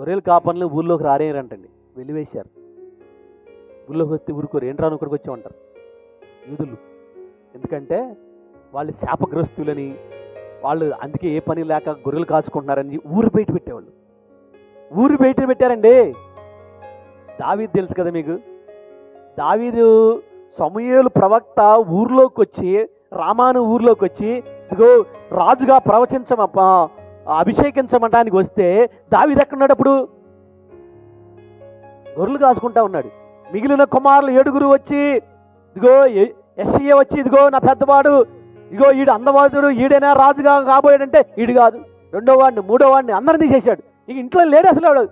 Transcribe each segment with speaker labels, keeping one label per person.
Speaker 1: గొర్రెలు కాపర్లు ఊళ్ళోకి రారేరంటండి వెలివేశారు. ఊళ్ళోకి వస్తే ఊరుకోరు ఏంట్రాను ఇక్కడికి వచ్చి ఉంటారు యూదులు. ఎందుకంటే వాళ్ళు శాపగ్రస్తులని వాళ్ళు అందుకే ఏ పని లేక గొర్రెలు కాచుకుంటున్నారని ఊరు బయట పెట్టేవాళ్ళు. ఊరు బయట పెట్టారండి. దావీది తెలుసు కదా మీకు? దావీదు సమూయేలు ప్రవక్త ఊర్లోకి వచ్చి రామాను ఊర్లోకి వచ్చి ఇదిగో రాజుగా ప్రవచించమప్ప అభిషేకించమటానికి వస్తే దావిది ఎక్కడున్నాడు అప్పుడు? గొర్రెలు కాసుకుంటా ఉన్నాడు. మిగిలిన కుమారులు ఏడుగురు వచ్చి ఇదిగో ఎస్సీఏ వచ్చి ఇదిగో నా పెద్దవాడు ఇదిగో ఈడు అందవాదుడు ఈడైనా రాజుగా కాబోయాడంటే ఈడు కాదు. రెండో వాడిని మూడో వాడిని అందరిని తీసేశాడు. ఇక ఇంట్లో లేడు అసలు వాడు.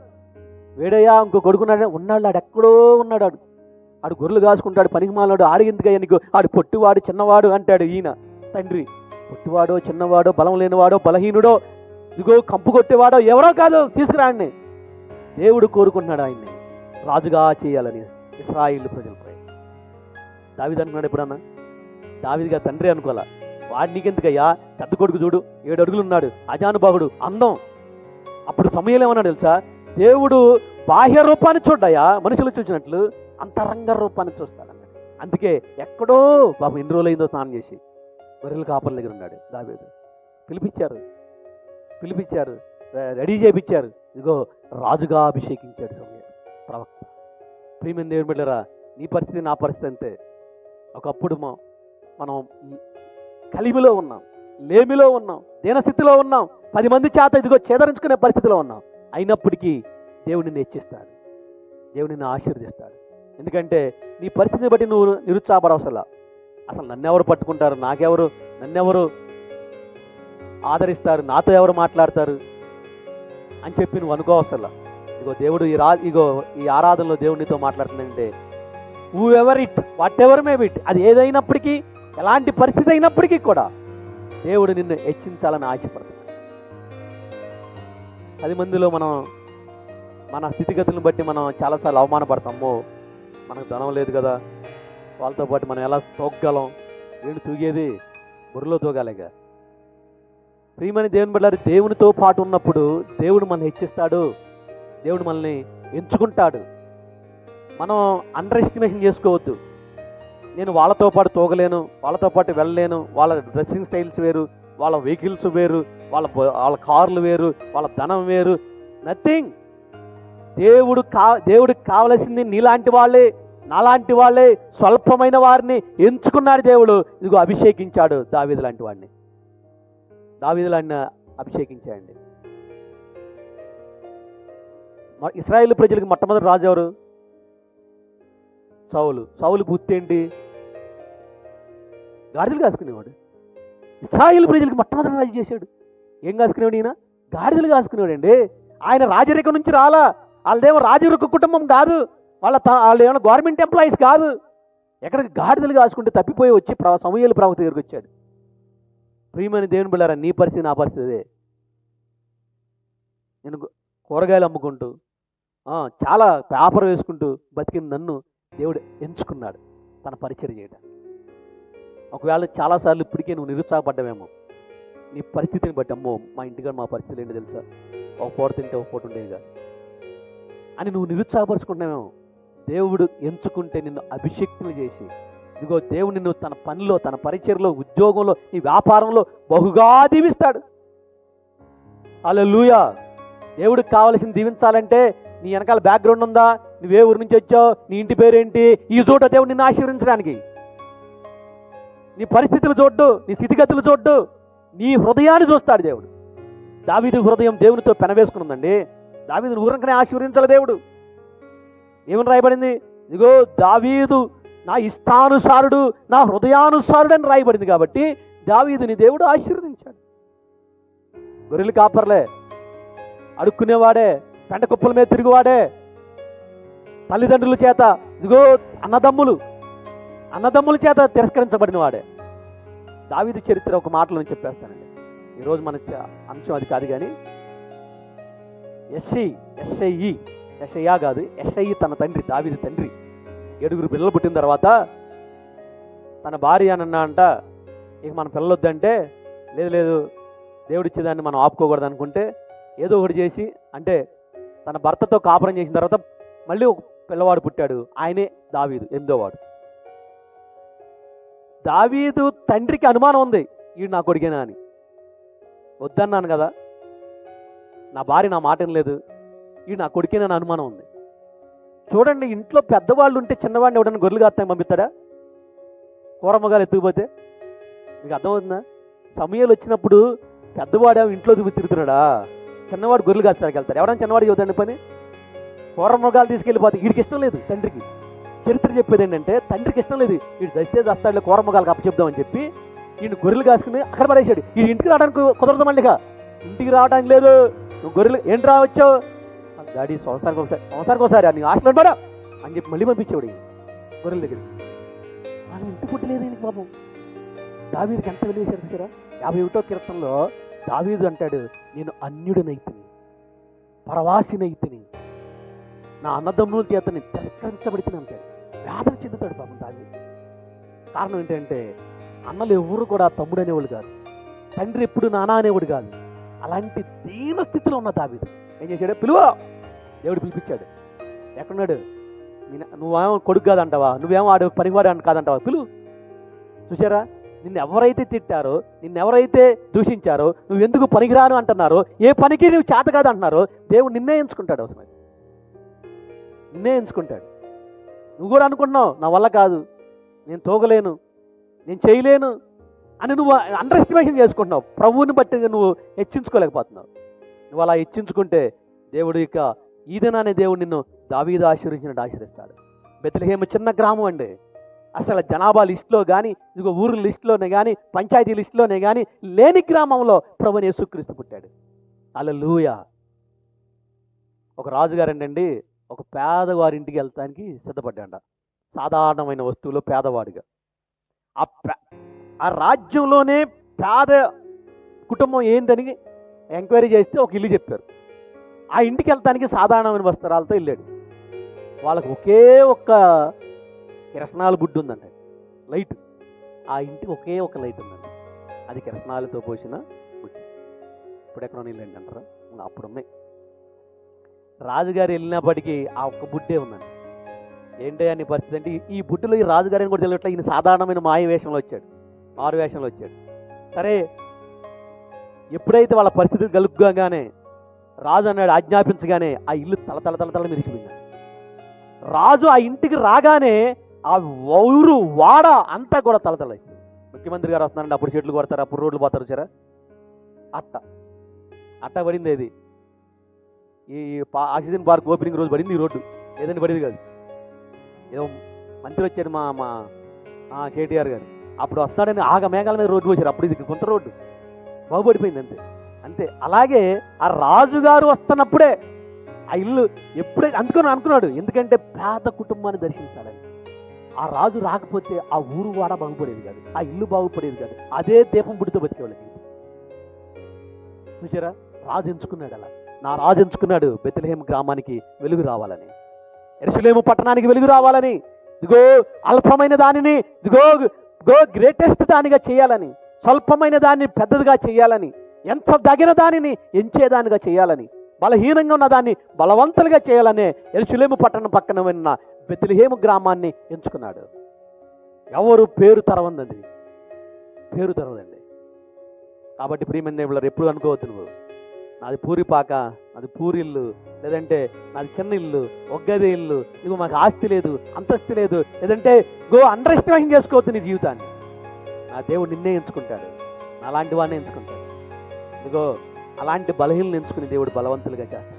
Speaker 1: వేడయ్యా ఇంకో కొడుకున్నాడు. ఉన్నాడు ఆడు ఎక్కడో ఉన్నాడు ఆడు ఆడు గొర్రెలు కాసుకుంటాడు పనికి మాలాడు ఆడిగిందిగా నీకు ఆడు పొట్టివాడు చిన్నవాడు అంటాడు ఈయన తండ్రి. పొట్టివాడో చిన్నవాడో బలం లేనివాడో బలహీనుడో ఇదిగో కంపు కొట్టేవాడో ఎవరో కాదు తీసుకురాండి దేవుడు కోరుకుంటున్నాడు ఆయన్ని. రాజుగా చేయాలని ఇస్రాయిల్ ప్రజలపై దావిది అనుకున్నాడు ఎప్పుడన్నా? దావిదిగా తండ్రి అనుకోవాలా? వాడినికెందుకయ్యా పెద్ద కొడుకు చూడు ఏడు అడుగులు ఉన్నాడు. అజానుభావుడు అందం. అప్పుడు సమయం ఏమన్నాడు తెలుసా? దేవుడు బాహ్య రూపాన్ని చూడ్డాయా? మనుషులు చూసినట్లు అంతరంగ రూపాన్ని చూస్తాడన్నాడు అందుకే ఎక్కడో బాబు ఎన్ని రోజులైందో స్నానం చేసి గొర్రెల కాపల దగ్గర ఉన్నాడు దావేది. పిలిపించారు. పిలిపించారు రెడీ చేయించారు ఇదిగో రాజుగా అభిషేకించాడు సమయం. ప్రవక్త ప్రియమైన దేవుని బిడ్డరా నీ పరిస్థితి నా పరిస్థితి అంతే ఒకప్పుడు మా- మనం కలిమిలో ఉన్నాం లేమిలో ఉన్నాం దీనస్థితిలో ఉన్నాం పది మంది చేత ఇదిగో చేదరించుకునే పరిస్థితిలో ఉన్నాం. అయినప్పటికీ దేవుడిని హెచ్చిస్తాడు దేవుడిని ఆశీర్దిస్తాడు ఎందుకంటే నీ పరిస్థితిని బట్టి నువ్వు నిరుత్సాహపడవసలా. అసలు నన్నెవరు పట్టుకుంటారు? నాకెవరు? నన్నెవరు ఆదరిస్తారు నాతో ఎవరు మాట్లాడతారు అని చెప్పి నువ్వు అనుకోవసలా ఇగో దేవుడు ఈ రా ఇగో ఈ ఆరాధనలో దేవుడితో మాట్లాడుతుందంటే whoever it whatever may it అది ఏదైనప్పటికీ ఎలాంటి పరిస్థితి అయినప్పటికీ కూడా దేవుడు నిన్ను హెచ్చించాలని ఆశపడుతున్నాడు. పది మందిలో మనం మన స్థితిగతులను బట్టి మనం చాలాసార్లు అవమానపడతాము మనకు ధనం లేదు కదా వాళ్ళతో పాటు మనం ఎలా తోగ్గలం వీళ్ళు తూగేది బుర్రలో తోగాలిగా. ప్రియమని దేవుని బిడ్డారు దేవునితో పాటు ఉన్నప్పుడు దేవుడు మనల్ని హెచ్చిస్తాడు. దేవుడు మనల్ని ఎంచుకుంటాడు. మనం అండర్ ఎస్టిమేషన్ చేసుకోవద్దు. నేను వాళ్ళతో పాటు తోగలేను వాళ్ళతో పాటు వెళ్ళలేను వాళ్ళ డ్రెస్సింగ్ స్టైల్స్ వేరు వాళ్ళ వెహికల్స్ వేరు వాళ్ళ వాళ్ళ కార్లు వేరు వాళ్ళ ధనం వేరు నథింగ్ దేవుడు కా దేవుడికి కావలసింది నీలాంటి వాళ్ళే నాలాంటి వాళ్ళే స్వల్పమైన వారిని ఎంచుకున్నాడు దేవుడు. ఇదిగో అభిషేకించాడు దావీదు లాంటి వాడిని. దావీదు లాంటి అభిషేకించాడండి ఇస్రాయేల్ ప్రజలకు మొట్టమొదటి రాజు ఎవరు? సౌలు. సౌలు గుర్తు ఏంటి గాడిదలు కాసుకునేవాడు. ఇస్రాయిల్ ప్రజలకు మొట్టమొదటి రాజు చేశాడు. ఏం కాసుకునేవాడు ఈయన? గాడిదలు కాసుకునేవాడండి. ఆయన రాజరికం నుంచి రాలా. వాళ్ళదేమో రాజరిక కుటుంబం కాదు. వాళ్ళ త- వాళ్ళు ఏమైనా గవర్నమెంట్ ఎంప్లాయీస్ కాదు. ఎక్కడికి గాడిదలు కాసుకుంటే తప్పిపోయి వచ్చి ప్ర సమూహలు ప్రవక్త దగ్గరికి వచ్చాడు. ప్రియమైన దేవుని బిళ్ళారా నీ పరిస్థితి నా పరిస్థితి నేను కూరగాయలు అమ్ముకుంటూ చాలా పేపర్ వేసుకుంటూ బతికిన నన్ను దేవుడు ఎంచుకున్నాడు తన పరిచయం చేయడానికి ఒకవేళ చాలాసార్లు ఇప్పటికే నువ్వు నిరుత్సాహపడ్డావేమో నీ పరిస్థితిని బట్టి అమ్మో మా ఇంటికాడ మా పరిస్థితులు ఏంటి తెలుసా? ఒక పూట తింటే ఒక పూట ఉండేది కాదు అని నువ్వు నిరుత్సాహపరుచుకుంటున్నావేమో దేవుడు ఎంచుకుంటే నిన్ను అభిషక్తులు చేసి ఇదిగో దేవుని నువ్వు తన పనిలో తన పరిచయలో ఉద్యోగంలో ఈ వ్యాపారంలో బహుగా దీవిస్తాడు. అలా లూయా దేవుడికి కావలసింది దీవించాలంటే నీ వెనకాల బ్యాక్గ్రౌండ్ ఉందా? నువ్వే ఊరి నుంచి వచ్చావు? నీ ఇంటి పేరేంటి? ఈ చోట దేవుడు నిన్ను ఆశీర్వించడానికి నీ పరిస్థితులు చూడ్డు నీ స్థితిగతులు చూడ్డు నీ హృదయాన్ని చూస్తాడు దేవుడు. దావీదు హృదయం దేవునితో పెనవేసుకునుందండి. దావీదుని ఊరంకనే ఆశీర్వదించాలి దేవుడు. ఏమని రాయబడింది? ఇదిగో దావీదు నా ఇష్టానుసారుడు నా హృదయానుసారుడు అని రాయబడింది కాబట్టి దావీదుని దేవుడు ఆశీర్వదించాడు. గొర్రెలు కాపర్లే అడుక్కునేవాడే పెంట కుప్పల మీద తిరుగువాడే తల్లిదండ్రుల చేత ఇదిగో అన్నదమ్ములు అన్నదమ్ముల చేత తిరస్కరించబడిన వాడే దావీదు చరిత్ర ఒక మాటలో నేను చెప్పేస్తానండి. ఈరోజు మన అంశం అది కాదు కానీ ఎస్ఐ ఎస్ఐఈ ఎస్ఐయా కాదు ఎస్ఐ తన తండ్రి దావీదు తండ్రి. ఏడుగురు పిల్లలు పుట్టిన తర్వాత తన భార్య అని అన్నా అంట ఇక మన పిల్లలు వద్దంటే లేదు లేదు దేవుడిచ్చేదాన్ని మనం ఆపుకోకూడదు అనుకుంటే ఏదో ఒకటి చేసి అంటే తన భర్తతో కాపురం చేసిన తర్వాత మళ్ళీ ఒక పిల్లవాడు పుట్టాడు ఆయనే దావీదు ఎనిమిదో వాడు. దావీదు తండ్రికి అనుమానం ఉంది ఈడు నా కొడుకేనా అని. వద్దన్నాను కదా నా భార్య నా మాట లేదు ఈడు నా కొడుకేనా అనుమానం ఉంది. చూడండి ఇంట్లో పెద్దవాళ్ళు ఉంటే చిన్నవాడిని ఎవడన్నా గొర్రెలు కాస్తాయి పంపిస్తాడా? కూరమ్మగాలు ఎత్తుకుపోతే? మీకు అర్థమవుతుందా? సమయాలు వచ్చినప్పుడు పెద్దవాడు ఇంట్లో తిరిగి తిరుగుతున్నాడా? చిన్నవాడు గొర్రెలు కాస్తానికి వెళ్తారు ఎవరైనా చిన్నవాడు చదువుతాండి పని? కూరమ్మగాలు తీసుకెళ్ళిపోతే వీడికి ఇష్టం లేదు తండ్రికి. చరిత్ర చెప్పేది ఏంటంటే తండ్రికి ఇష్టం లేదు. వీడు దస్తే దస్తాడులే కూరమ్మగాలకు అప్పచెప్దామని చెప్పి ఈయన గొర్రెలు కాసుకుని అక్కడ పడేసాడు ఈ ఇంటికి రావడానికి కుదరదు మళ్ళీ ఇంటికి రావడానికి లేదు. గొర్రెలు ఏంటి రావచ్చావు డాడీ సంవత్సరానికి ఒకసారి సంవత్సరానికి ఒకసారి నీ హాస్టల్ పడా అని చెప్పి మళ్ళీ పంపించేవాడు గొర్రెల దగ్గరికి. వాళ్ళ ఇంటి పుట్టి లేదు పాపం. దావీదికి ఎంత విలువేశారు చూసారా? యాభై ఒకటో కీర్తనలో దావీదు అంటాడు నేను అన్యుడినైతిని పరవాసినైతిని నా అన్నదమ్ముల చేతని తిరస్కరించబడితే అంటాడు. వేదన చెందుతాడు పాపం దావీదు. కారణం ఏంటంటే అన్నలు ఎవరు కూడా తమ్ముడు అనేవాళ్ళు కాదు. తండ్రి ఎప్పుడు నానా అనేవాడు కాదు. అలాంటి దీన స్థితిలో ఉన్న దావీదు. ఏం చేశాడు? పిలువ! దేవుడు పిలిపించాడు. ఎక్కడున్నాడు? నువ్వేమో కొడుకు కాదంటావా? నువ్వేమో ఆడు పనివాడు అని కాదంటావా? పిలు. చూసారా నిన్ను ఎవరైతే తిట్టారో నిన్ను ఎవరైతే దూషించారో నువ్వు ఎందుకు పనికిరాను అంటున్నారో ఏ పనికి నువ్వు చేత కాదు అంటున్నారో దేవుడు నిన్నే ఎంచుకుంటాడు అవసరం నిన్నే ఎంచుకుంటాడు. నువ్వు కూడా అనుకుంటున్నావు నా వల్ల కాదు నేను తోగలేను నేను చేయలేను అని నువ్వు అండర్ ఎస్టిమేషన్ చేసుకుంటున్నావు. ప్రభువుని బట్టి నువ్వు హెచ్చించుకోలేకపోతున్నావు. నువ్వు అలా హెచ్చించుకుంటే దేవుడు ఇక ఈదనానే దేవుడు నిన్ను దావీదు ఆశీర్వించినట్టు ఆశీర్వదిస్తాడు బెతలహేమ చిన్న గ్రామం అండి. అసలు జనాభా లిస్టులో కానీ ఇదిగో ఊరు లిస్టులోనే కానీ పంచాయతీ లిస్టులోనే కానీ లేని గ్రామంలో ప్రభుని యేసుక్రీస్తు పుట్టాడు. అలా లూయ ఒక రాజుగారండి ఒక పేదవారింటికి వెళ్తానికి సిద్ధపడ్డాడు సాధారణమైన వస్తువులో పేదవాడిగా. ఆ పే- ఆ రాజ్యంలోనే పేద కుటుంబం ఏందని ఎంక్వైరీ చేస్తే ఒక ఇల్లు చెప్పారు. ఆ ఇంటికి వెళ్తానికి సాధారణమైన వస్త్రాలతో వెళ్ళాడు. వాళ్ళకు ఒకే ఒక్క కిరసనాల బుడ్డు ఉందండి. లైట్. ఆ ఇంటికి ఒకే ఒక లైట్ ఉందండి. అది కిరసనాలతో పోసిన గుడ్డు. ఇప్పుడు ఎక్కడ వెళ్ళండి ఏంటంటారా అప్పుడు ఉన్నాయి రాజుగారు వెళ్ళినప్పటికీ ఆ ఒక్క బుడ్డే ఉందండి. ఏంటి అని పరిస్థితి అంటే ఈ- బుడ్డులో ఈ రాజుగారిని కూడా తెలియట్లే ఈయన సాధారణమైన మాయ వేషంలో వచ్చాడు. మారు వేషంలో వచ్చాడు. సరే ఎప్పుడైతే వాళ్ళ పరిస్థితి కలుపుగానే రాజు అన్నాడు ఆజ్ఞాపించగానే ఆ ఇల్లు తల తల తల తల మెరిసిపోయింది. రాజు ఆ ఇంటికి రాగానే ఆ ఊరు వాడ అంతా కూడా తలతల ముఖ్యమంత్రి గారు వస్తున్నారండి అప్పుడు చెట్లు కొడతారు అప్పుడు రోడ్లు పోతారు వచ్చారా అట్ట. అట్ట పడింది ఇది ఈ పా- ఆక్సిజన్ పార్క్ ఓపెనింగ్ రోజు పడింది ఈ రోడ్డు. ఏదంటే పడింది కాదు. ఏదో మంత్రి వచ్చాడు మా మా ఆ, కేటీఆర్ గారు. అప్పుడు వస్తాడని ఆగ మేఘాల మీద రోడ్డు వచ్చారు అప్పుడు ఇది కొంత రోడ్డు. బాగుపడిపోయింది అంతే. అంతే. అలాగే ఆ రాజుగారు వస్తున్నప్పుడే ఆ ఇల్లు ఎప్పుడే అందుకని అనుకున్నాడు ఎందుకంటే పేద కుటుంబాన్ని దర్శించాలని. ఆ రాజు రాకపోతే ఆ ఊరు వాడ బాగుపడేది కాదు ఆ ఇల్లు బాగుపడేది కాదు అదే దీపం పుడితో బతికేవాళ్ళకి చూసారా రాజు ఎంచుకున్నాడు అలా. నా రాజు ఎంచుకున్నాడు బెత్తలహేమ గ్రామానికి వెలుగు రావాలని. ఎరుసలేము పట్టణానికి వెలుగు రావాలని. ఇదిగో అల్పమైన దానిని ఇదిగో గో గ్రేటెస్ట్ దానిగా చేయాలని. స్వల్పమైన దాన్ని పెద్దదిగా చేయాలని. ఎంత దగిన దానిని ఎంచేదానిగా చేయాలని బలహీనంగా ఉన్న దాన్ని బలవంతులుగా చేయాలనే ఎరుచులేము పట్టణం పక్కన ఉన్న బెతిలిహేము గ్రామాన్ని ఎంచుకున్నాడు. ఎవరు పేరు తరవందండి పేరు తరవదండి. కాబట్టి ప్రియమైన దేవుళ్ళారు ఎప్పుడు అనుకోవద్దు నువ్వు. నాది పూరిపాక నాది పూరిల్లు లేదంటే నాది చిన్న ఇల్లు ఒగ్గదే ఇల్లు ఇదిగో మాకు ఆస్తి లేదు అంతస్తు లేదు లేదంటే గో అండర్ ఎస్టిమేషన్ చేసుకోవద్దు నీ జీవితాన్ని. నా దేవుడు నిన్నే ఎంచుకుంటాడు. అలాంటి వాడిని ఎంచుకుంటాడు. ఇదిగో అలాంటి బలహీనలు ఎంచుకుని దేవుడు బలవంతులుగా చేస్తాడు.